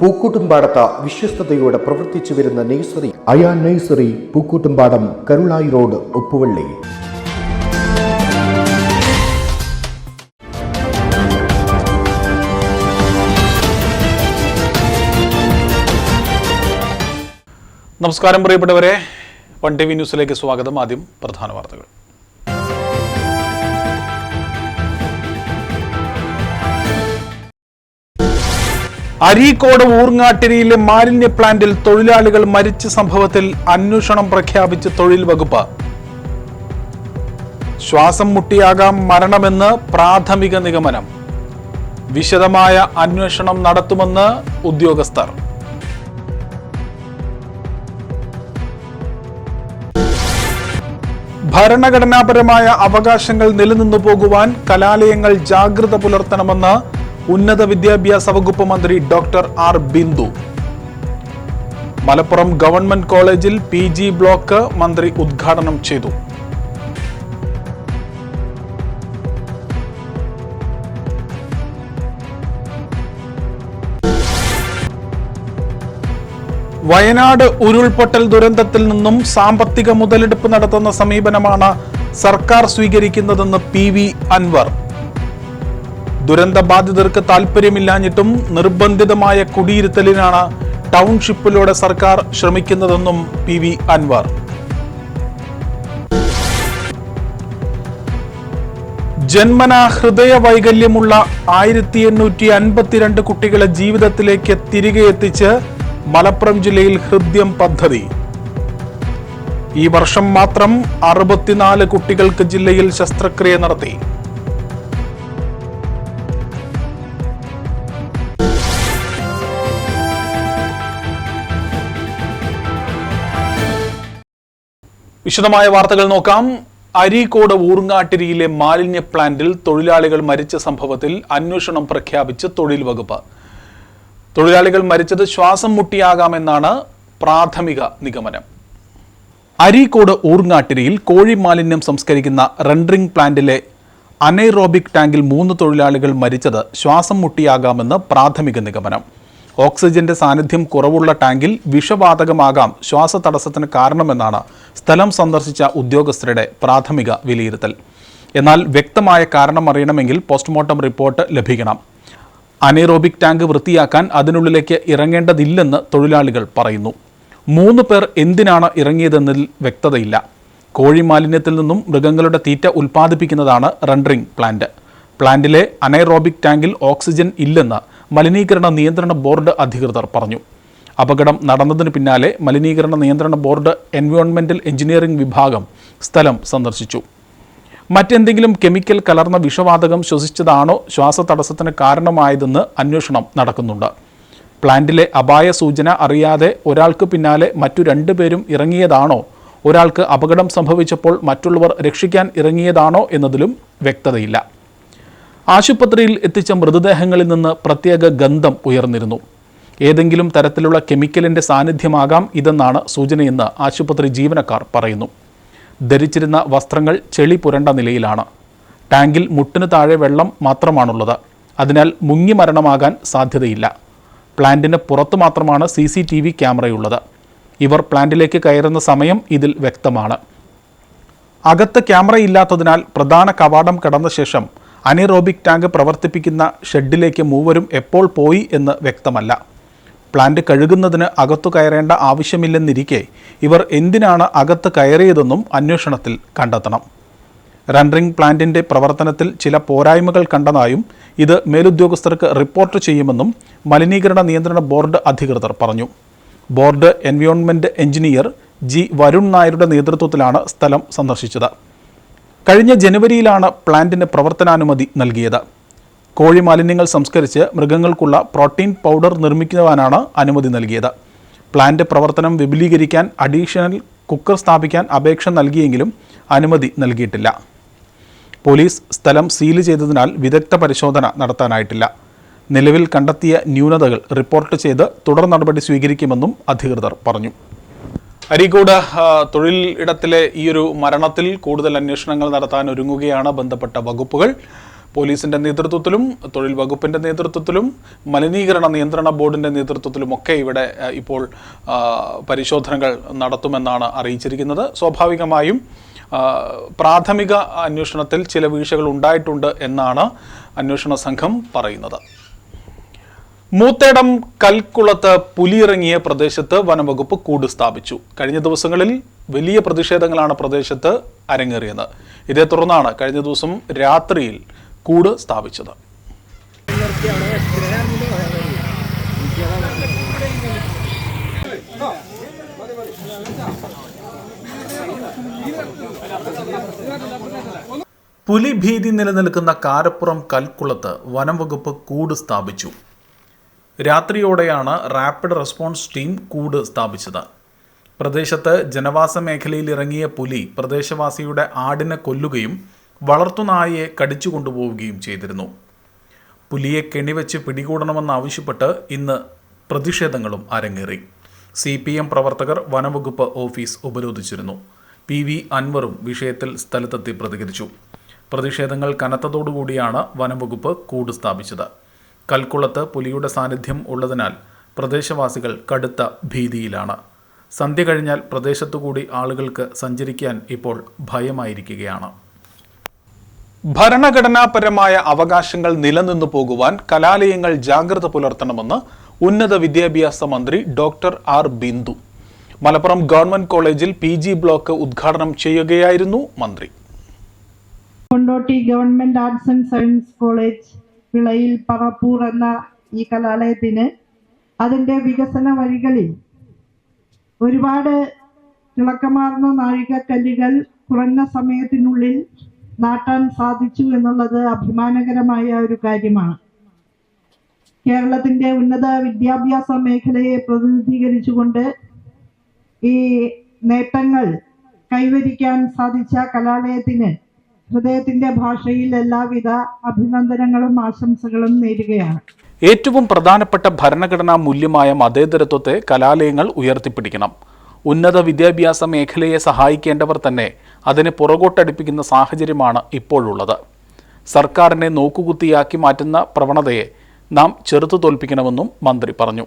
പൂക്കൂട്ടുംപാടത്ത് വിശ്വസ്തയോടെ പ്രവർത്തിച്ചു വരുന്ന nursery Ayaan nursery Pookkottumpadam Karulai road Uppuvally. നമസ്കാരം പ്രിയപ്പെട്ടവരെ വൺ ടി വി ന്യൂസിലേക്ക് സ്വാഗതം. ആദ്യം പ്രധാന വാർത്തകൾ. അരീക്കോട് ഊർങ്ങാട്ടിരിയിലെ മാലിന്യ പ്ലാന്റിൽ തൊഴിലാളികൾ മരിച്ച സംഭവത്തിൽ അന്വേഷണം പ്രഖ്യാപിച്ച് തൊഴിൽ വകുപ്പ്. ശ്വാസം മുട്ടിയാകാം മരണമെന്ന് പ്രാഥമിക നിഗമനം. വിശദമായ അന്വേഷണം നടത്തുമെന്ന് ഉദ്യോഗസ്ഥർ. ഭരണഘടനാപരമായ അവകാശങ്ങൾ നിലനിന്നു പോകുവാൻ കലാലയങ്ങൾ ജാഗ്രത പുലർത്തണമെന്ന് ഉന്നത വിദ്യാഭ്യാസ വകുപ്പ് മന്ത്രി doctor R Bindu. Malappuram government കോളേജിൽ പി ജി ബ്ലോക്ക് മന്ത്രി ഉദ്ഘാടനം ചെയ്തു. വയനാട് ഉരുൾപൊട്ടൽ ദുരന്തത്തിൽ നിന്നും സാമ്പത്തിക മുതലെടുപ്പ് നടത്തുന്ന സമീപനമാണ് സർക്കാർ സ്വീകരിക്കുന്നതെന്ന് പി വി അൻവർ. ദുരന്ത ബാധിതർക്ക് താൽപ്പര്യമില്ലാഞ്ഞിട്ടും നിർബന്ധിതമായ കുടിയിരുത്തലിനാണ് ടൗൺഷിപ്പിലൂടെ സർക്കാർ ശ്രമിക്കുന്നതെന്നും പി വി അൻവർ. ജന്മന ഹൃദയ വൈകല്യമുള്ള ആയിരത്തി എണ്ണൂറ്റി അൻപത്തിരണ്ട് കുട്ടികളെ ജീവിതത്തിലേക്ക് തിരികെ എത്തിച്ച് മലപ്പുറം ജില്ലയിൽ ഹൃദ്യം പദ്ധതി. ഈ വർഷം മാത്രം അറുപത്തിനാല് കുട്ടികൾക്ക് ജില്ലയിൽ ശസ്ത്രക്രിയ നടത്തി. വിശദമായ വാർത്തകൾ നോക്കാം. അരീക്കോട് ഊർങ്ങാട്ടിരിയിലെ മാലിന്യ പ്ലാന്റിൽ തൊഴിലാളികൾ മരിച്ച സംഭവത്തിൽ അന്വേഷണം പ്രഖ്യാപിച്ച് തൊഴിൽ വകുപ്പ്. തൊഴിലാളികൾ മരിച്ചത് ശ്വാസം മുട്ടിയാകാമെന്നാണ് പ്രാഥമിക നിഗമനം. അരീക്കോട് ഊർങ്ങാട്ടിരിയിൽ കോഴി മാലിന്യം സംസ്കരിക്കുന്ന റെൻഡറിംഗ് പ്ലാന്റിലെ അനൈറോബിക് ടാങ്കിൽ മൂന്ന് തൊഴിലാളികൾ മരിച്ചത് ശ്വാസം മുട്ടിയാകാമെന്ന് പ്രാഥമിക നിഗമനം. ഓക്സിജന്റെ സാന്നിധ്യം കുറവുള്ള ടാങ്കിൽ വിഷവാതകമാകാം ശ്വാസതടസ്സത്തിന് കാരണമെന്നാണ് സ്ഥലം സന്ദർശിച്ച ഉദ്യോഗസ്ഥരുടെ പ്രാഥമിക വിലയിരുത്തൽ. എന്നാൽ വ്യക്തമായ കാരണം അറിയണമെങ്കിൽ പോസ്റ്റ്മോർട്ടം റിപ്പോർട്ട് ലഭിക്കണം. അനേറോബിക് ടാങ്ക് വൃത്തിയാക്കാൻ അതിനുള്ളിലേക്ക് ഇറങ്ങേണ്ടതില്ലെന്ന് തൊഴിലാളികൾ പറയുന്നു. മൂന്ന് പേർ എന്തിനാണ് ഇറങ്ങിയതെന്നതിൽ വ്യക്തതയില്ല. കോഴി മാലിന്യത്തിൽ നിന്നും മൃഗങ്ങളുടെ തീറ്റ ഉൽപ്പാദിപ്പിക്കുന്നതാണ് റണ്ടറിംഗ് പ്ലാന്റ്. പ്ലാന്റിലെ അനൈറോബിക് ടാങ്കിൽ ഓക്സിജൻ ഇല്ലെന്ന് മലിനീകരണ നിയന്ത്രണ ബോർഡ് അധികൃതർ പറഞ്ഞു. അപകടം നടന്നതിന് പിന്നാലെ മലിനീകരണ നിയന്ത്രണ ബോർഡ് എൻവയോൺമെന്റൽ എഞ്ചിനീയറിംഗ് വിഭാഗം സ്ഥലം സന്ദർശിച്ചു. മറ്റെന്തെങ്കിലും കെമിക്കൽ കലർന്ന വിഷവാതകം ശ്വസിച്ചതാണോ ശ്വാസതടസ്സത്തിന് കാരണമായതെന്ന് അന്വേഷണം നടക്കുന്നുണ്ട്. പ്ലാന്റിലെ അപായ സൂചന അറിയാതെ ഒരാൾക്ക് പിന്നാലെ മറ്റു രണ്ടു പേരും ഇറങ്ങിയതാണോ? ഒരാൾക്ക് അപകടം സംഭവിച്ചപ്പോൾ മറ്റുള്ളവർ രക്ഷിക്കാൻ ഇറങ്ങിയതാണോ എന്നതിലും വ്യക്തതയില്ല. ആശുപത്രിയിൽ എത്തിച്ച മൃതദേഹങ്ങളിൽ നിന്ന് പ്രത്യേക ഗന്ധം ഉയർന്നിരുന്നു. ഏതെങ്കിലും തരത്തിലുള്ള കെമിക്കലിന്റെ സാന്നിധ്യമാകാം ഇതെന്നാണ് സൂചനയെന്ന് ആശുപത്രി ജീവനക്കാർ പറയുന്നു. ധരിച്ചിരുന്ന വസ്ത്രങ്ങൾ ചെളി പുരണ്ട നിലയിലാണ്. ടാങ്കിൽ മുട്ടിന് താഴെ വെള്ളം മാത്രമാണുള്ളത്. അതിനാൽ മുങ്ങി മരണമാകാൻ സാധ്യതയില്ല. പ്ലാന്റിന് പുറത്ത് മാത്രമാണ് സി സി ടി വി ക്യാമറയുള്ളത്. ഇവർ പ്ലാന്റിലേക്ക് കയറുന്ന സമയം ഇതിൽ വ്യക്തമാണ്. അകത്ത് ക്യാമറയില്ലാത്തതിനാൽ പ്രധാന കവാടം കടന്ന ശേഷം അനിറോബിക് ടാങ്ക് പ്രവർത്തിപ്പിക്കുന്ന ഷെഡിലേക്ക് മൂവരും എപ്പോൾ പോയി എന്ന് വ്യക്തമല്ല. പ്ലാന്റ് കഴുകുന്നതിന് അകത്തു കയറേണ്ട ആവശ്യമില്ലെന്നിരിക്കെ ഇവർ എന്തിനാണ് അകത്ത് കയറിയതെന്നും അന്വേഷണത്തിൽ കണ്ടെത്തണം. റൺറിംഗ് പ്ലാന്റിന്റെ പ്രവർത്തനത്തിൽ ചില പോരായ്മകൾ കണ്ടതായും ഇത് മേലുദ്യോഗസ്ഥർക്ക് റിപ്പോർട്ട് ചെയ്യുമെന്നും മലിനീകരണ നിയന്ത്രണ ബോർഡ് അധികൃതർ പറഞ്ഞു. Board environment engineer G Varun നായരുടെ നേതൃത്വത്തിലാണ് സ്ഥലം സന്ദർശിച്ചത്. കഴിഞ്ഞ ജനുവരിയിലാണ് പ്ലാന്റിന് പ്രവർത്തനാനുമതി നൽകിയത്. കോഴി മാലിന്യങ്ങൾ സംസ്കരിച്ച് മൃഗങ്ങൾക്കുള്ള പ്രോട്ടീൻ പൗഡർ നിർമ്മിക്കുവാനാണ് അനുമതി നൽകിയത്. പ്ലാന്റ് പ്രവർത്തനം വിപുലീകരിക്കാൻ അഡീഷണൽ കുക്കർ സ്ഥാപിക്കാൻ അപേക്ഷ നൽകിയെങ്കിലും അനുമതി നൽകിയിട്ടില്ല. പോലീസ് സ്ഥലം സീൽ ചെയ്തതിനാൽ വിദഗ്ധ പരിശോധന നടത്താനായിട്ടില്ല. നിലവിൽ കണ്ടെത്തിയ ന്യൂനതകൾ റിപ്പോർട്ട് ചെയ്ത് തുടർ നടപടി സ്വീകരിക്കുമെന്നും അധികൃതർ പറഞ്ഞു. അരീക്കോട് തൊഴിൽ ഇടത്തിലെ ഈ ഒരു മരണത്തിൽ കൂടുതൽ അന്വേഷണങ്ങൾ നടത്താൻ ഒരുങ്ങുകയാണ് ബന്ധപ്പെട്ട വകുപ്പുകൾ. പോലീസിന്റെ നേതൃത്വത്തിലും തൊഴിൽ വകുപ്പിന്റെ നേതൃത്വത്തിലും മലിനീകരണ നിയന്ത്രണ ബോർഡിന്റെ നേതൃത്വത്തിലും ഒക്കെ ഇവിടെ ഇപ്പോൾ പരിശോധനകൾ നടത്തുമെന്നാണ് അറിയിച്ചിരിക്കുന്നത്. സ്വാഭാവികമായും പ്രാഥമിക അന്വേഷണത്തിൽ ചില വീഴ്ചകൾ ഉണ്ടായിട്ടുണ്ട് എന്നാണ് അന്വേഷണ സംഘം പറയുന്നത്. മൂത്തേടം കൽക്കുളത്ത് പുലിയിറങ്ങിയ പ്രദേശത്ത് വനംവകുപ്പ് കൂട് സ്ഥാപിച്ചു. കഴിഞ്ഞ ദിവസങ്ങളിൽ വലിയ പ്രതിഷേധങ്ങളാണ് പ്രദേശത്ത് അരങ്ങേറിയത്. ഇതേ തുടർന്നാണ് കഴിഞ്ഞ ദിവസം രാത്രിയിൽ കൂട് സ്ഥാപിച്ചത്. പുലി പുലിഭീതി നിലനിൽക്കുന്ന കാരപ്പുറം കൽക്കുളത്ത് വനംവകുപ്പ് കൂട് സ്ഥാപിച്ചു. രാത്രിയോടെയാണ് റാപ്പിഡ് റെസ്പോൺസ് ടീം കൂട് സ്ഥാപിച്ചത്. പ്രദേശത്ത് ജനവാസ മേഖലയിൽ ഇറങ്ങിയ പുലി പ്രദേശവാസിയുടെ ആടിനെ കൊല്ലുകയും വളർത്തുനായയെ കടിച്ചു കൊണ്ടുപോവുകയും ചെയ്തിരുന്നു. പുലിയെ കെണിവെച്ച് പിടികൂടണമെന്നാവശ്യപ്പെട്ട് ഇന്ന് പ്രതിഷേധങ്ങളും അരങ്ങേറി. സി പി എം പ്രവർത്തകർ വനവകുപ്പ് ഓഫീസ് ഉപരോധിച്ചിരുന്നു. പി വി അൻവറും വിഷയത്തിൽ സ്ഥലത്തെത്തി പ്രതികരിച്ചു. പ്രതിഷേധങ്ങൾ കനത്തതോടുകൂടിയാണ് വനംവകുപ്പ് കൂട് സ്ഥാപിച്ചത്. കൽക്കുളത്ത് പുലിയുടെ സാന്നിധ്യം ഉള്ളതിനാൽ പ്രദേശവാസികൾ കടുത്ത ഭീതിയിലാണ്. സന്ധ്യ കഴിഞ്ഞാൽ പ്രദേശത്തുകൂടി ആളുകൾക്ക് സഞ്ചരിക്കാൻ ഇപ്പോൾ ഭയമായിരിക്കുകയാണ്. ഭരണഘടനാപരമായ അവകാശങ്ങൾ നിലനിന്നു പോകുവാൻ കലാലയങ്ങൾ ജാഗ്രത പുലർത്തണമെന്ന് ഉന്നത വിദ്യാഭ്യാസ മന്ത്രി doctor R Bindu. Malappuram government കോളേജിൽ പി ജി ബ്ലോക്ക് ഉദ്ഘാടനം ചെയ്യുകയായിരുന്നു മന്ത്രി. Kondotty government arts and science college Vilayil Parappur എന്ന ഈ കലാലയത്തിന് അതിന്റെ വികസന വഴികളിൽ ഒരുപാട് തിളക്കമാർന്ന നാഴികക്കല്ലുകൾ കുറഞ്ഞ സമയത്തിനുള്ളിൽ നാട്ടാൻ സാധിച്ചു എന്നുള്ളത് അഭിമാനകരമായ ഒരു കാര്യമാണ്. കേരളത്തിന്റെ ഉന്നത വിദ്യാഭ്യാസ മേഖലയെ പ്രതിനിധീകരിച്ചുകൊണ്ട് ഈ നേട്ടങ്ങൾ കൈവരിക്കാൻ സാധിച്ച കലാലയത്തിന് ഹൃദയത്തിന്റെ ഭാഷയിൽ എല്ലാവിധ അഭിനന്ദനങ്ങളും ആശംസകളും നേരുകയാണ്. ഏറ്റവും പ്രധാനപ്പെട്ട ഭരണഘടനാ മൂല്യമായ മതേതരത്വത്തെ കലാലയങ്ങൾ ഉയർത്തിപ്പിടിക്കണം. ഉന്നത വിദ്യാഭ്യാസ മേഖലയെ സഹായിക്കേണ്ടവർ തന്നെ അതിനെ പുറകോട്ടടിപ്പിക്കുന്ന സാഹചര്യമാണ് ഇപ്പോഴുള്ളത്. സർക്കാരിനെ നോക്കുകുത്തിയാക്കി മാറ്റുന്ന പ്രവണതയെ നാം ചെറുത്തു തോൽപ്പിക്കണമെന്നും മന്ത്രി പറഞ്ഞു.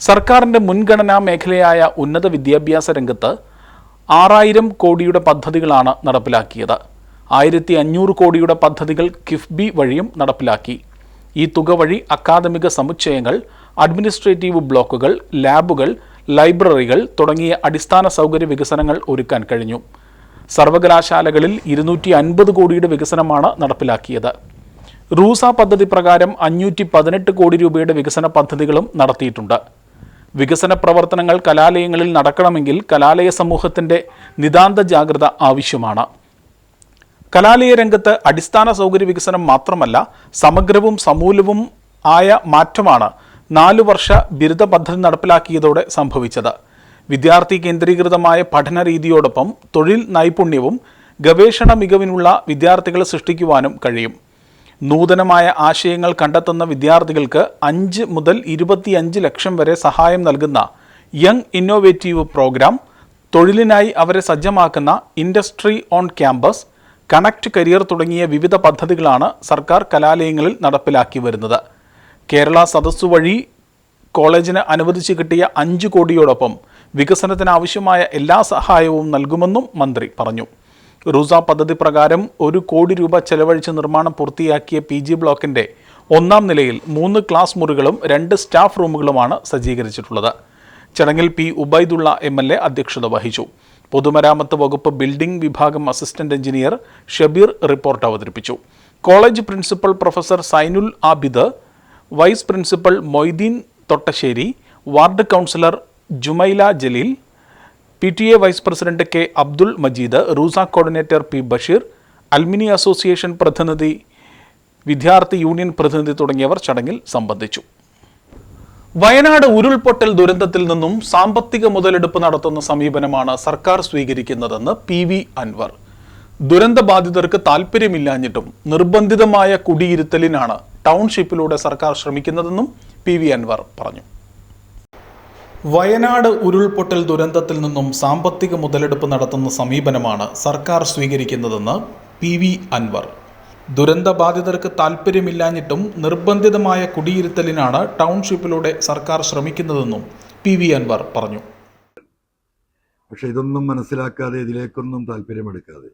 സർക്കാരിന്റെ മുൻഗണനാ മേഖലയായ ഉന്നത വിദ്യാഭ്യാസ രംഗത്ത് ആറായിരം കോടിയുടെ പദ്ധതികളാണ് നടപ്പിലാക്കിയത്. ആയിരത്തി അഞ്ഞൂറ് കോടിയുടെ പദ്ധതികൾ കിഫ്ബി വഴിയും നടപ്പിലാക്കി. ഈ തുക വഴി അക്കാദമിക സമുച്ചയങ്ങൾ അഡ്മിനിസ്ട്രേറ്റീവ് ബ്ലോക്കുകൾ ലാബുകൾ ലൈബ്രറികൾ തുടങ്ങിയ അടിസ്ഥാന സൗകര്യ വികസനങ്ങൾ ഒരുക്കാൻ കഴിഞ്ഞു. സർവകലാശാലകളിൽ ഇരുന്നൂറ്റി അൻപത് കോടിയുടെ വികസനമാണ് നടപ്പിലാക്കിയത്. റൂസ പദ്ധതി പ്രകാരം അഞ്ഞൂറ്റി പതിനെട്ട് കോടി രൂപയുടെ വികസന പദ്ധതികളും നടത്തിയിട്ടുണ്ട്. വികസന പ്രവർത്തനങ്ങൾ കലാലയങ്ങളിൽ നടക്കണമെങ്കിൽ കലാലയ സമൂഹത്തിന്റെ നിതാന്ത ജാഗ്രത ആവശ്യമാണ്. കലാലയ രംഗത്ത് അടിസ്ഥാന സൗകര്യ വികസനം മാത്രമല്ല സമഗ്രവും സമൂലവും ആയ മാറ്റമാണ് നാലു വർഷ ബിരുദ പദ്ധതി നടപ്പിലാക്കിയതോടെ സംഭവിച്ചത്. വിദ്യാർത്ഥി കേന്ദ്രീകൃതമായ പഠന രീതിയോടൊപ്പം തൊഴിൽ നൈപുണ്യവും ഗവേഷണ മികവിനുള്ള വിദ്യാർത്ഥികളെ സൃഷ്ടിക്കുവാനും കഴിയും. നൂതനമായ ആശയങ്ങൾ കണ്ടെത്തുന്ന വിദ്യാർത്ഥികൾക്ക് അഞ്ച് മുതൽ ഇരുപത്തിയഞ്ച് ലക്ഷം വരെ സഹായം നൽകുന്ന യങ് ഇന്നോവേറ്റീവ് പ്രോഗ്രാം തൊഴിലിനായി അവരെ സജ്ജമാക്കുന്ന industry on campus connect career തുടങ്ങിയ വിവിധ പദ്ധതികളാണ് സർക്കാർ കലാലയങ്ങളിൽ നടപ്പിലാക്കി വരുന്നത്. കേരള സദസ്സു വഴി കോളേജിന് അനുവദിച്ചു കിട്ടിയ അഞ്ച് കോടിയോടൊപ്പം വികസനത്തിന് ആവശ്യമായ എല്ലാ സഹായവും നൽകുമെന്നും മന്ത്രി പറഞ്ഞു. റൂസ പദ്ധതി പ്രകാരം ഒരു കോടി രൂപ ചെലവഴിച്ച് നിർമ്മാണം പൂർത്തിയാക്കിയ പി ജി ബ്ലോക്കിന്റെ ഒന്നാം നിലയിൽ മൂന്ന് ക്ലാസ് മുറികളും രണ്ട് സ്റ്റാഫ് റൂമുകളുമാണ് സജ്ജീകരിച്ചിട്ടുള്ളത്. ചടങ്ങിൽ പി ഉബൈദുള്ള എ അധ്യക്ഷത വഹിച്ചു. പൊതുമരാമത്ത് വകുപ്പ് ബിൽഡിംഗ് വിഭാഗം അസിസ്റ്റന്റ് എഞ്ചിനീയർ ഷബീർ റിപ്പോർട്ട് അവതരിപ്പിച്ചു. College principal professor Zainul Abid vice principal Moideen Thottassery ward councillor Jumaila Jaleel P T A vice president K Abdul Majeed RUSA coordinator P Basheer alumni association പ്രതിനിധി വിദ്യാർത്ഥി union പ്രതിനിധി തുടങ്ങിയവർ ചടങ്ങിൽ സംബന്ധിച്ചു. വയനാട് ഉരുൾപൊട്ടൽ ദുരന്തത്തിൽ നിന്നും സാമ്പത്തിക മുതലെടുപ്പ് നടത്തുന്ന സമീപനമാണ് സർക്കാർ സ്വീകരിക്കുന്നതെന്ന് പി വി അൻവർ. ദുരന്തബാധിതർക്ക് ബാധിതർക്ക് താൽപ്പര്യമില്ലാഞ്ഞിട്ടും നിർബന്ധിതമായ കുടിയിരുത്തലിനാണ് ടൗൺഷിപ്പിലൂടെ സർക്കാർ ശ്രമിക്കുന്നതെന്നും പി വി അൻവർ പറഞ്ഞു. വയനാട് ഉരുൾപൊട്ടൽ ദുരന്തത്തിൽ നിന്നും സാമ്പത്തിക മുതലെടുപ്പ് നടത്തുന്ന സമീപനമാണ് സർക്കാർ സ്വീകരിക്കുന്നതെന്ന് പി വി അൻവർ. ദുരന്തബാധിതർക്ക് താൽപ്പര്യമില്ലാഞ്ഞിട്ടും നിർബന്ധിതമായ കുടിയിരുത്തലിനാണ് ടൗൺഷിപ്പിലൂടെ സർക്കാർ ശ്രമിക്കുന്നതെന്നും പി വി അൻവർ പറഞ്ഞു. പക്ഷെ ഇതൊന്നും മനസ്സിലാക്കാതെ ഇതിലേക്കൊന്നും താല്പര്യമെടുക്കാതെ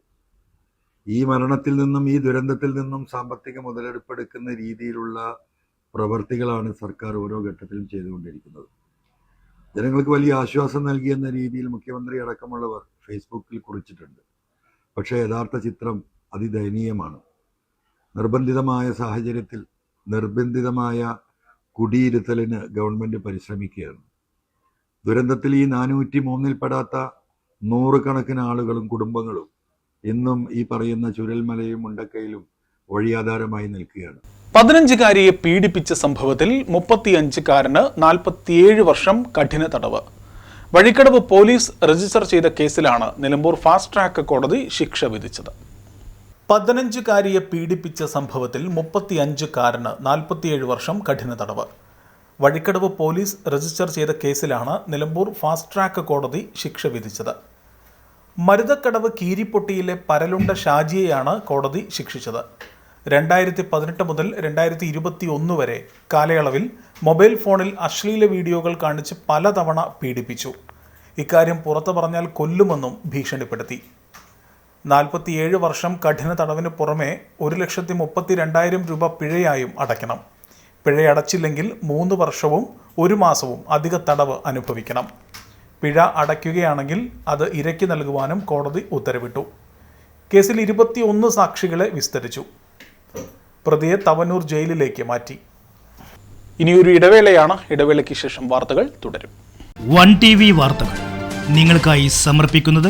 ഈ മരണത്തിൽ നിന്നും ഈ ദുരന്തത്തിൽ നിന്നും സാമ്പത്തിക മുതലെടുപ്പെടുക്കുന്ന രീതിയിലുള്ള പ്രവർത്തികളാണ് സർക്കാർ ഓരോ ഘട്ടത്തിലും ചെയ്തുകൊണ്ടിരിക്കുന്നത്. ജനങ്ങൾക്ക് വലിയ ആശ്വാസം നൽകിയെന്ന രീതിയിൽ മുഖ്യമന്ത്രി അടക്കമുള്ളവർ ഫേസ്ബുക്കിൽ കുറിച്ചിട്ടുണ്ട്. പക്ഷേ യഥാർത്ഥ ചിത്രം അതിദയനീയമാണ്. നിർബന്ധിതമായ സാഹചര്യത്തിൽ നിർബന്ധിതമായ കുടിയിരുത്തലിന് ഗവൺമെന്റ് പരിശ്രമിക്കുകയാണ്. ദുരന്തത്തിൽ ഈ നാനൂറ്റി മൂന്നിൽപ്പെടാത്ത നൂറുകണക്കിന് ആളുകളും കുടുംബങ്ങളും ഇന്നും ഈ പറയുന്ന ചുരൽമലയും മുണ്ടക്കയിലും വഴിയാധാരമായി നിൽക്കുകയാണ്. പതിനഞ്ചുകാരിയെ പീഡിപ്പിച്ച സംഭവത്തിൽ മുപ്പത്തിയഞ്ചുകാരന് നാൽപ്പത്തിയേഴ് വർഷം കഠിന തടവ്. വഴിക്കടവ് പോലീസ് രജിസ്റ്റർ ചെയ്ത കേസിലാണ് നിലമ്പൂർ ഫാസ്റ്റ് ട്രാക്ക് കോടതി ശിക്ഷ വിധിച്ചത്. പതിനഞ്ചുകാരിയെ പീഡിപ്പിച്ച സംഭവത്തിൽ മുപ്പത്തിയഞ്ചുകാരന് നാൽപ്പത്തിയേഴ് വർഷം കഠിന തടവ്. വഴിക്കടവ് പോലീസ് രജിസ്റ്റർ ചെയ്ത കേസിലാണ് നിലമ്പൂർ ഫാസ്റ്റ് ട്രാക്ക് കോടതി ശിക്ഷ വിധിച്ചത്. മരുതക്കടവ് കീരിപ്പൊട്ടിയിലെ പരലുണ്ട ഷാജിയെയാണ് കോടതി ശിക്ഷിച്ചത്. രണ്ടായിരത്തി പതിനെട്ട് മുതൽ രണ്ടായിരത്തി ഇരുപത്തി ഒന്ന് വരെ കാലയളവിൽ മൊബൈൽ ഫോണിൽ അശ്ലീല വീഡിയോകൾ കാണിച്ച് പലതവണ പീഡിപ്പിച്ചു. ഇക്കാര്യം പുറത്തു പറഞ്ഞാൽ കൊല്ലുമെന്നും ഭീഷണിപ്പെടുത്തി. നാൽപ്പത്തിയേഴ് വർഷം കഠിന തടവിന് പുറമെ ഒരു ലക്ഷത്തി മുപ്പത്തി രണ്ടായിരം രൂപ പിഴയായും അടയ്ക്കണം. പിഴയടച്ചില്ലെങ്കിൽ മൂന്ന് വർഷവും ഒരു മാസവും അധിക തടവ് അനുഭവിക്കണം. പിഴ അടയ്ക്കുകയാണെങ്കിൽ അത് ഇരയ്ക്ക് നൽകുവാനും കോടതി ഉത്തരവിട്ടു. കേസിൽ ഇരുപത്തിയൊന്ന് സാക്ഷികളെ വിസ്തരിച്ചു. പ്രതിയെ തവനൂർ ജയിലിലേക്ക് മാറ്റി. ഇനിയൊരു ഇടവേളയാണ്. ഇടവേളയ്ക്ക് ശേഷം വാർത്തകൾ തുടരും. വൺ ടി വി വാർത്തകൾ നിങ്ങൾക്കായി സമർപ്പിക്കുന്നത്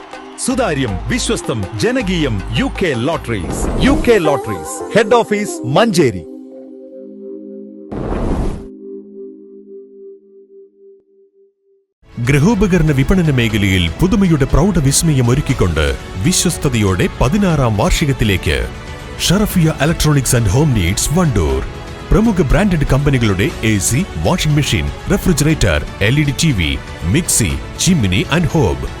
സുതാര്യം വിശ്വസ്തം ജനകീയം U K lotteries U K lotteries head office Manjeri. ഗൃഹോപകരണ വിപണന മേഖലയിൽ പുതുമയുടെ പ്രൗഢ വിസ്മയം ഒരുക്കിക്കൊണ്ട് വിശ്വസ്തയോടെ പതിനാറാം വാർഷികത്തിലേക്ക് Sharafiya electronics and home needs Wandoor. പ്രമുഖ ബ്രാൻഡഡ് കമ്പനികളുടെ A C washing machine refrigerator L E D T V mixie chimney and hob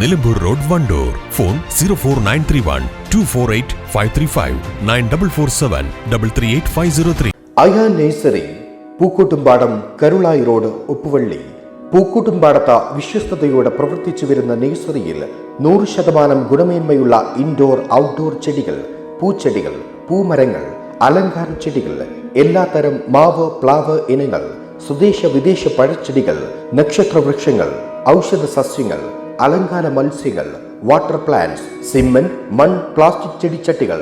Nilambur road Wandoor. Phone zero four nine three one two four eight five three five nine double four seven double three eight five zero three Aya nursery Pookkottumpadam Karulayi road Uppuvally. പൂക്കോട്ടുംപാടത്ത് വിശ്വസ്തയോടെ പ്രവർത്തിച്ചു വരുന്ന നഴ്സറിയിൽ നൂറ് ശതമാനം ഗുണമേന്മയുള്ള indoor outdoor ചെടികൾ പൂച്ചെടികൾ പൂമരങ്ങൾ അലങ്കാര ചെടികൾ എല്ലാത്തരം മാവ് പ്ലാവ് ഇനങ്ങൾ സ്വദേശ വിദേശ പഴച്ചെടികൾ നക്ഷത്രവൃക്ഷങ്ങൾ ഔഷധ സസ്യങ്ങൾ അലങ്കാര മത്സ്യങ്ങൾ വാട്ടർ പ്ലാന്റ്സ് സിമ്മൻ മൺ പ്ലാസ്റ്റിക് ചെടിച്ചട്ടികൾ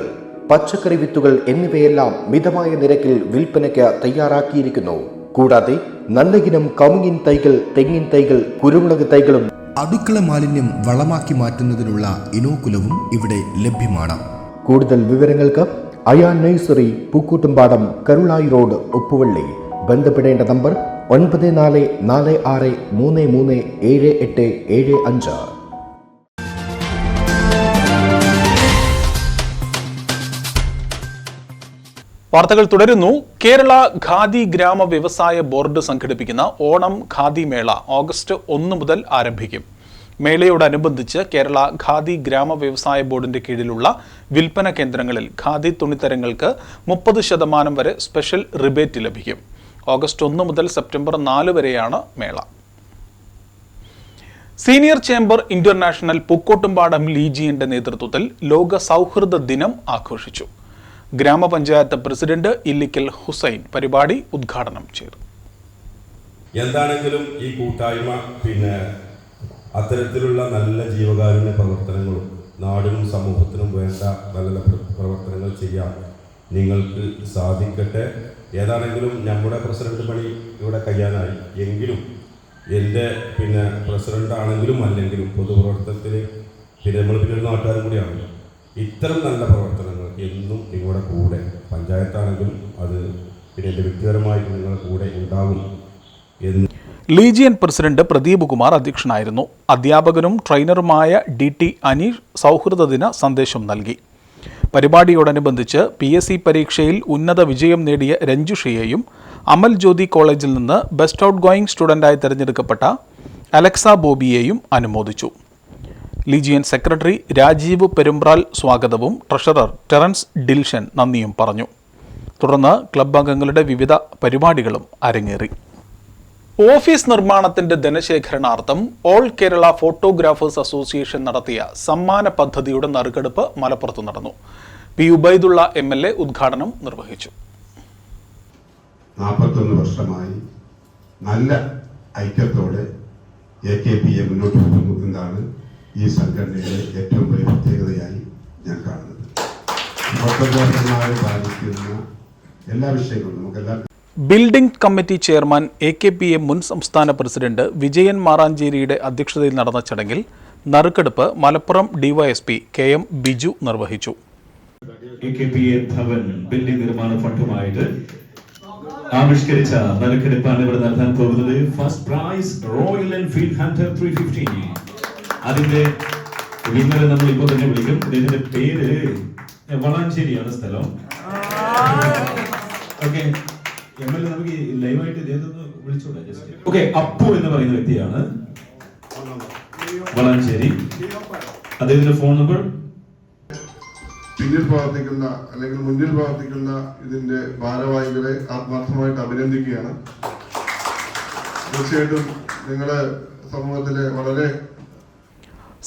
പച്ചക്കറി വിത്തുകൾ എന്നിവയെല്ലാം മിതമായ നിരക്കിൽ വിൽപ്പനയ്ക്ക് തയ്യാറാക്കിയിരിക്കുന്നു. കൂടാതെ നല്ല കമുങ്ങിൻ തൈകൾ തെങ്ങിൻ തൈകൾ കുരുമുളക് തൈകളും അടുക്കള മാലിന്യം വളമാക്കി മാറ്റുന്നതിനുള്ള ഇനോക്കുലവും ഇവിടെ ലഭ്യമാണ്. കൂടുതൽ വിവരങ്ങൾക്ക് അയാൻ നഴ്സറി പൂക്കൂട്ടുംപാടം കരുളായി റോഡ് ഉപ്പുവള്ളി. ബന്ധപ്പെടേണ്ട നമ്പർ ഒൻപത് നാല് നാല് ആറ് മൂന്ന് മൂന്ന് ഏഴ് എട്ട് ഏഴ് അഞ്ച്. വാർത്തകൾ തുടരുന്നു. കേരള ഖാദി ഗ്രാമ വ്യവസായ ബോർഡ് സംഘടിപ്പിക്കുന്ന ഓണം ഖാദി മേള ഓഗസ്റ്റ് ഒന്ന് മുതൽ ആരംഭിക്കും. മേളയോടനുബന്ധിച്ച് കേരള ഖാദി ഗ്രാമ വ്യവസായ ബോർഡിന്റെ കീഴിലുള്ള വിൽപ്പന കേന്ദ്രങ്ങളിൽ ഖാദി തുണിത്തരങ്ങൾക്ക് മുപ്പത് ശതമാനം വരെ സ്പെഷ്യൽ റിബേറ്റ് ലഭിക്കും. ഓഗസ്റ്റ് ഒന്ന് മുതൽ സെപ്റ്റംബർ നാല് വരെയാണ് മേള. സീനിയർ ചേംബർ ഇന്റർനാഷണൽ പൂക്കോട്ടുംപാടം ലീജിയന്റെ നേതൃത്വത്തിൽ ലോക സൗഹൃദ ദിനം ആഘോഷിച്ചു. ഗ്രാമപഞ്ചായത്ത് പ്രസിഡന്റ് ഇല്ലിക്കൽ ഹുസൈൻ പരിപാടി ഉദ്ഘാടനം ചെയ്തു. എന്താണെങ്കിലും ഈ കൂട്ടായ്മ പിന്നെ അത്തരത്തിലുള്ള നല്ല ജീവകാരുണ്യ പ്രവർത്തനങ്ങളും നാടിനും സമൂഹത്തിനും വേണ്ട നല്ല പ്രവർത്തനങ്ങൾ ചെയ്യാൻ നിങ്ങൾക്ക് സാധിക്കട്ടെ. ഏതാണെങ്കിലും നമ്മുടെ പ്രസിഡന്റ് പണി ഇവിടെ കഴിയാനായി എങ്കിലും എന്റെ പിന്നെ പ്രസിഡന്റ് ആണെങ്കിലും അല്ലെങ്കിലും പൊതുപ്രവർത്തനത്തിൽ പിന്നെ നമ്മൾ പിന്നെ നാട്ടുകാരും കൂടിയാണല്ലോ ഇത്തരം നല്ല പ്രവർത്തനങ്ങൾ എന്നും നിങ്ങളുടെ കൂടെ പഞ്ചായത്താണെങ്കിലും അത് പിന്നെ എന്റെ വ്യക്തിപരമായിട്ട് നിങ്ങളുടെ കൂടെ ഉണ്ടാകും എന്ന് ലീജിയൻ പ്രസിഡന്റ് പ്രദീപ് കുമാർ അധ്യക്ഷനായിരുന്നു. അധ്യാപകനും ട്രെയിനറുമായ ഡി ടി അനീഷ് സൗഹൃദദിന സന്ദേശം നൽകി. പരിപാടിയോടനുബന്ധിച്ച് പി എസ് സി പരീക്ഷയിൽ ഉന്നത വിജയം നേടിയ രഞ്ജുഷയെയും അമൽ ജ്യോതി കോളേജിൽ നിന്ന് ബെസ്റ്റ് ഔട്ട് ഗോയിങ് സ്റ്റുഡന്റായി തിരഞ്ഞെടുക്കപ്പെട്ട അലക്സ ബോബിയെയും അനുമോദിച്ചു. ലീജിയൻ സെക്രട്ടറി രാജീവ് പെരുമ്പ്രാൽ സ്വാഗതവും ട്രഷറർ ടെറൻസ് ഡിൽഷൻ നന്ദിയും പറഞ്ഞു. തുടർന്ന് ക്ലബ് അംഗങ്ങളുടെ വിവിധ പരിപാടികളും അരങ്ങേറി. ഓഫീസ് നിർമ്മാണത്തിന്റെ ധനശേഖരണാർത്ഥം ഓൾ കേരള ഫോട്ടോഗ്രാഫേഴ്സ് അസോസിയേഷൻ നടത്തിയ സമ്മാന പദ്ധതിയുടെ നറുക്കെടുപ്പ് മലപ്പുറത്ത് നടന്നു. P Ubaidulla M L A ഉദ്ഘാടനം നിർവഹിച്ചു. നാൽപ്പത്തൊന്ന് വർഷമായി നല്ല ഐക്യത്തോടെ എ കെ പി എ മുന്നോട്ട് പോകുന്നു എന്നാണ് ഈ സംഘടനയുടെ ഏറ്റവും വലിയ പ്രത്യേകതയായി ഞാൻ കാണുന്നത്. ഫോട്ടോഗ്രാഫർമാരെ ബാധിക്കുന്ന എല്ലാ വിഷയങ്ങളും നമുക്കെല്ലാം building committee chairman A K P A മുൻ സംസ്ഥാന പ്രസിഡന്റ് വിജയൻ മാറാഞ്ചേരിയുടെ അധ്യക്ഷതയിൽ നടന്ന ചടങ്ങിൽ നറുക്കെടുപ്പ് Malappuram DYSP K M Biju നിർവഹിച്ചു. ഭവൻ ബിൽഡിംഗ് നിർമ്മാണ ഫണ്ടുമായിട്ട് ആവിഷ്കരിച്ച നറുക്കെടുപ്പാണ് ഇവിടെ നടത്താൻ പോകുന്നത്. First prize Royal Enfield Hunter three fifty അതിന്റെ വിന്നറെ നമ്മൾ ഇപ്പോൾ തന്നെ വിളിക്കും. ഇതിന്റെ പേര് വളാഞ്ചേരിയാണ് സ്ഥലം. ഓക്കെ എം എൽ എ നമുക്ക് ലൈവായിട്ട് ഇദ്ദേഹത്തൊന്ന് വിളിച്ചോട്ടെ ജസ്റ്റ് ഓക്കെ അപ്പു എന്ന് പറയുന്ന വ്യക്തിയാണ്. വളാഞ്ചേരി. അദ്ദേഹത്തിന്റെ ഫോൺ നമ്പർ പിന്നിൽ പ്രവർത്തിക്കുന്ന അല്ലെങ്കിൽ മുന്നിൽ പ്രവർത്തിക്കുന്ന ഇതിന്റെ ഭാരവാഹികളെ ആത്മാർത്ഥമായിട്ട് അഭിനന്ദിക്കുകയാണ്. തീർച്ചയായിട്ടും നിങ്ങളെ സമൂഹത്തിലെ വളരെ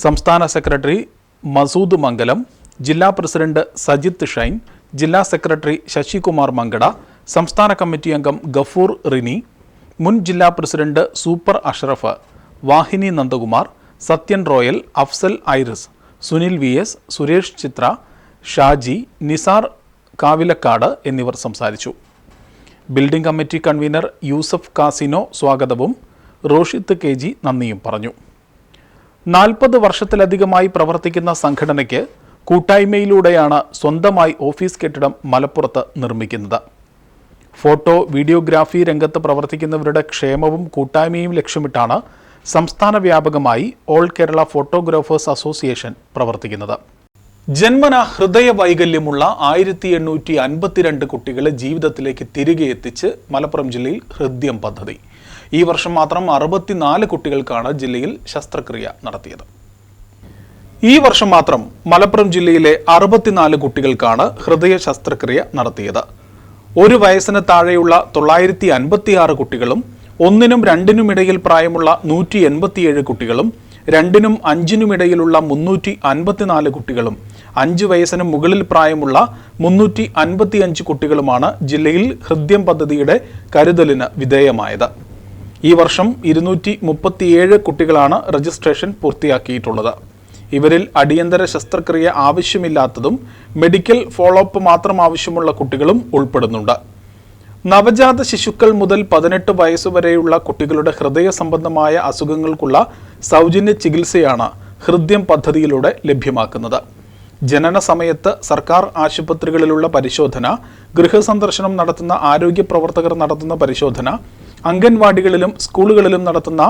സംസ്ഥാന സെക്രട്ടറി മസൂദ് മംഗലം ജില്ലാ പ്രസിഡന്റ് സജിത്ത് ഷൈൻ ജില്ലാ സെക്രട്ടറി ശശികുമാർ മങ്കട സംസ്ഥാന കമ്മിറ്റി അംഗം ഗഫൂർ റിനി മുൻ ജില്ലാ president super Ashraf Vahini Nandakumar Sathyan royal Afsal Iris Sunil V S Suresh Chithra Shaji Nisar Kavilakkad എന്നിവർ സംസാരിച്ചു. Building committee convener Yusuf casino സ്വാഗതവും റോഷിത്ത് കെ ജി നന്ദിയും പറഞ്ഞു. നാൽപ്പത് വർഷത്തിലധികമായി പ്രവർത്തിക്കുന്ന സംഘടനയ്ക്ക് കൂട്ടായ്മയിലൂടെയാണ് സ്വന്തമായി ഓഫീസ് കെട്ടിടം മലപ്പുറത്ത് നിർമ്മിക്കുന്നത്. ഫോട്ടോ വീഡിയോഗ്രാഫി രംഗത്ത് പ്രവർത്തിക്കുന്നവരുടെ ക്ഷേമവും കൂട്ടായ്മയും ലക്ഷ്യമിട്ടാണ് സംസ്ഥാന വ്യാപകമായി ഓൾ കേരള ഫോട്ടോഗ്രാഫേഴ്സ് അസോസിയേഷൻ പ്രവർത്തിക്കുന്നത്. ജന്മന ഹൃദയ വൈകല്യമുള്ള ആയിരത്തി എണ്ണൂറ്റി അൻപത്തിരണ്ട് കുട്ടികളെ ജീവിതത്തിലേക്ക് തിരികെ എത്തിച്ച് മലപ്പുറം ജില്ലയിൽ ഹൃദ്യം പദ്ധതി. ഈ വർഷം മാത്രം അറുപത്തിനാല് കുട്ടികൾക്കാണ് ജില്ലയിൽ ശസ്ത്രക്രിയ നടത്തിയത്. ഈ വർഷം മാത്രം മലപ്പുറം ജില്ലയിലെ അറുപത്തിനാല് കുട്ടികൾക്കാണ് ഹൃദയ ശസ്ത്രക്രിയ നടത്തിയത്. ഒരു വയസ്സിന് താഴെയുള്ള തൊള്ളായിരത്തി അൻപത്തിയാറ് കുട്ടികളും ഒന്നിനും രണ്ടിനും ഇടയിൽ പ്രായമുള്ള നൂറ്റി എൺപത്തിയേഴ് കുട്ടികളും രണ്ടിനും അഞ്ചിനും ഇടയിലുള്ള മുന്നൂറ്റി അൻപത്തിനാല് കുട്ടികളും അഞ്ച് വയസ്സിന് മുകളിൽ പ്രായമുള്ള മുന്നൂറ്റി അൻപത്തിയഞ്ച് കുട്ടികളുമാണ് ജില്ലയിൽ ഹൃദ്യം പദ്ധതിയുടെ കരുതലിന് വിധേയമായത്. ഈ വർഷം ഇരുന്നൂറ്റി കുട്ടികളാണ് രജിസ്ട്രേഷൻ പൂർത്തിയാക്കിയിട്ടുള്ളത്. ഇവരിൽ അടിയന്തര ശസ്ത്രക്രിയ ആവശ്യമില്ലാത്തതും മെഡിക്കൽ ഫോളോ അപ്പ് മാത്രം ആവശ്യമുള്ള കുട്ടികളും ഉൾപ്പെടുന്നുണ്ട്. നവജാത ശിശുക്കൾ മുതൽ പതിനെട്ട് വയസ്സുവരെയുള്ള കുട്ടികളുടെ ഹൃദയ സംബന്ധമായ അസുഖങ്ങൾക്കുള്ള സൗജന്യ ചികിത്സയാണ് ഹൃദ്യം പദ്ധതിയിലൂടെ ലഭ്യമാക്കുന്നത്. ജനന സമയത്ത് സർക്കാർ ആശുപത്രികളിലുള്ള പരിശോധന ഗൃഹസന്ദർശനം നടത്തുന്ന ആരോഗ്യ പ്രവർത്തകർ നടത്തുന്ന പരിശോധന അംഗൻവാടികളിലും സ്കൂളുകളിലും നടത്തുന്ന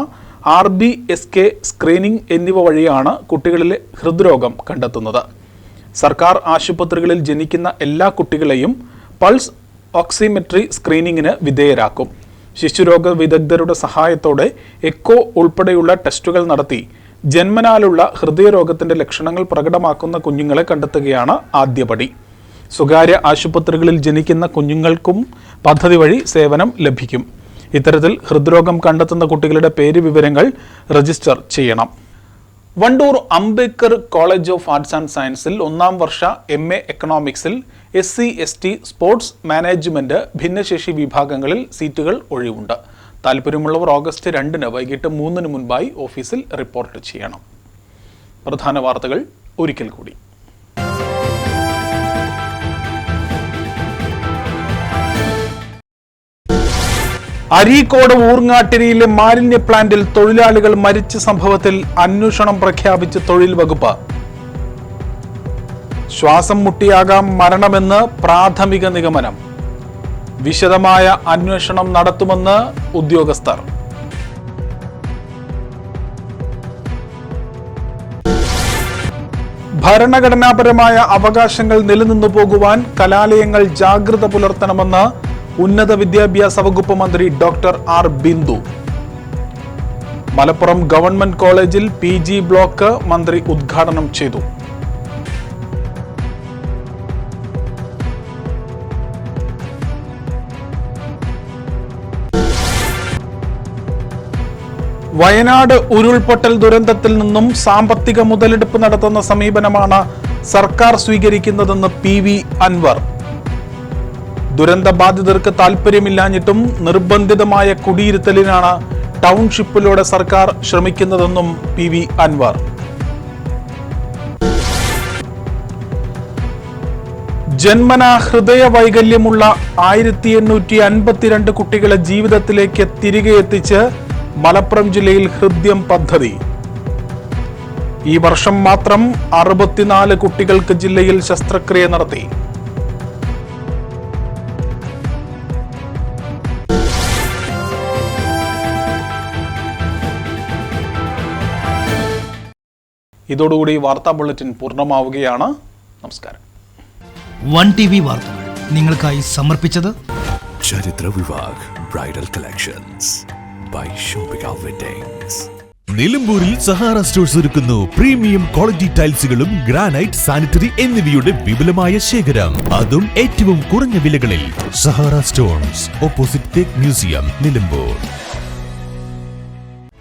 R B S K screening എന്നിവ വഴിയാണ് കുട്ടികളിലെ ഹൃദ്രോഗം കണ്ടെത്തുന്നത്. സർക്കാർ ആശുപത്രികളിൽ ജനിക്കുന്ന എല്ലാ കുട്ടികളെയും പൾസ് ഓക്സിമെട്രി സ്ക്രീനിങ്ങിന് വിധേയരാക്കും. ശിശുരോഗ വിദഗ്ധരുടെ സഹായത്തോടെ എക്കോ ഉൾപ്പെടെയുള്ള ടെസ്റ്റുകൾ നടത്തി ജന്മനാലുള്ള ഹൃദയരോഗത്തിന്റെ ലക്ഷണങ്ങൾ പ്രകടമാക്കുന്ന കുഞ്ഞുങ്ങളെ കണ്ടെത്തുകയാണ് ആദ്യപടി. സ്വകാര്യ ആശുപത്രികളിൽ ജനിക്കുന്ന കുഞ്ഞുങ്ങൾക്കും പദ്ധതി വഴി സേവനം ലഭിക്കും. ഇത്തരത്തിൽ ഹൃദ്രോഗം കണ്ടെത്തുന്ന കുട്ടികളുടെ പേര് വിവരങ്ങൾ രജിസ്റ്റർ ചെയ്യണം. Wandoor Ambedkar college of arts and സയൻസിൽ ഒന്നാം വർഷ M A എക്കണോമിക്സിൽ S C S T sports management ഭിന്നശേഷി വിഭാഗങ്ങളിൽ സീറ്റുകൾ ഒഴിവുണ്ട്. താല്പര്യമുള്ളവർ ഓഗസ്റ്റ് രണ്ടിന് വൈകിട്ട് മൂന്നിന് മുൻപായി ഓഫീസിൽ റിപ്പോർട്ട് ചെയ്യണം. പ്രധാന വാർത്തകൾ ഒരിക്കൽ കൂടി. അരീക്കോട് ഊർങ്ങാട്ടിരിയിലെ മാലിന്യ പ്ലാന്റിൽ തൊഴിലാളികൾ മരിച്ച സംഭവത്തിൽ അന്വേഷണം പ്രഖ്യാപിച്ച് തൊഴിൽ വകുപ്പ്. ശ്വാസം മുട്ടിയാകാം മരണമെന്ന് പ്രാഥമിക നിഗമനം. വിശദമായ അന്വേഷണം നടത്തുമെന്ന് ഉദ്യോഗസ്ഥർ. ഭരണഘടനാപരമായ അവകാശങ്ങൾ നിലനിന്നു പോകുവാൻ കലാലയങ്ങൾ ജാഗ്രത പുലർത്തണമെന്ന് ഉന്നത വിദ്യാഭ്യാസ വകുപ്പ് മന്ത്രി doctor R Bindu. Malappuram government കോളേജിൽ പി ജി ബ്ലോക്ക് മന്ത്രി ഉദ്ഘാടനം ചെയ്തു. വയനാട് ഉരുൾപൊട്ടൽ ദുരന്തത്തിൽ നിന്നും സാമ്പത്തിക മുതലെടുപ്പ് നടത്തുന്ന സമീപനമാണ് സർക്കാർ സ്വീകരിക്കുന്നതെന്ന് പി വി അൻവർ. ദുരന്ത ബാധിതർക്ക് താൽപ്പര്യമില്ലാഞ്ഞിട്ടും നിർബന്ധിതമായ കുടിയിരുത്തലിനാണ് ടൗൺഷിപ്പിലൂടെ സർക്കാർ ശ്രമിക്കുന്നതെന്നും പി വി അൻവർ. ജന്മന ഹൃദയ വൈകല്യമുള്ള ആയിരത്തി എണ്ണൂറ്റി അൻപത്തിരണ്ട് കുട്ടികളെ ജീവിതത്തിലേക്ക് തിരികെ എത്തിച്ച് മലപ്പുറം ജില്ലയിൽ ഹൃദ്യം പദ്ധതി. ഈ വർഷം മാത്രം അറുപത്തിനാല് കുട്ടികൾക്ക് ജില്ലയിൽ ശസ്ത്രക്രിയ നടത്തി. ഇതോടുകൂടി വാർത്താ ബുള്ളറ്റിൻ പൂർണമാവുകയാണ്. നമസ്കാരം. വൺ ടി വി വാർത്തകൾ നിങ്ങൾക്കായി സമർപ്പിച്ചത് ചരിത്ര Vivah bridal collections by Shopika weddings. നിലമ്പൂരിൽ സഹാറ സ്റ്റോഴ്സ് ഒരുക്കുന്നു. പ്രീമിയം ക്വാളിറ്റി ടൈൽസുകളും ഗ്രാനൈറ്റ് സാനിറ്ററി എന്നിവയുടെ വിപുലമായ ശേഖരം. അതും ഏറ്റവും കുറഞ്ഞ വിലകളിൽ Sahara stones opposite teak museum Nilambur.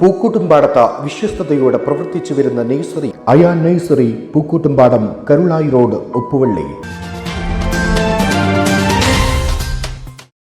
പൂക്കൂട്ടുംപാടത്ത വിശ്വസ്തയോടെ പ്രവർത്തിച്ചു വരുന്ന nursery Ayan nursery Pookkottumpadam Karulayi road Uppuvally.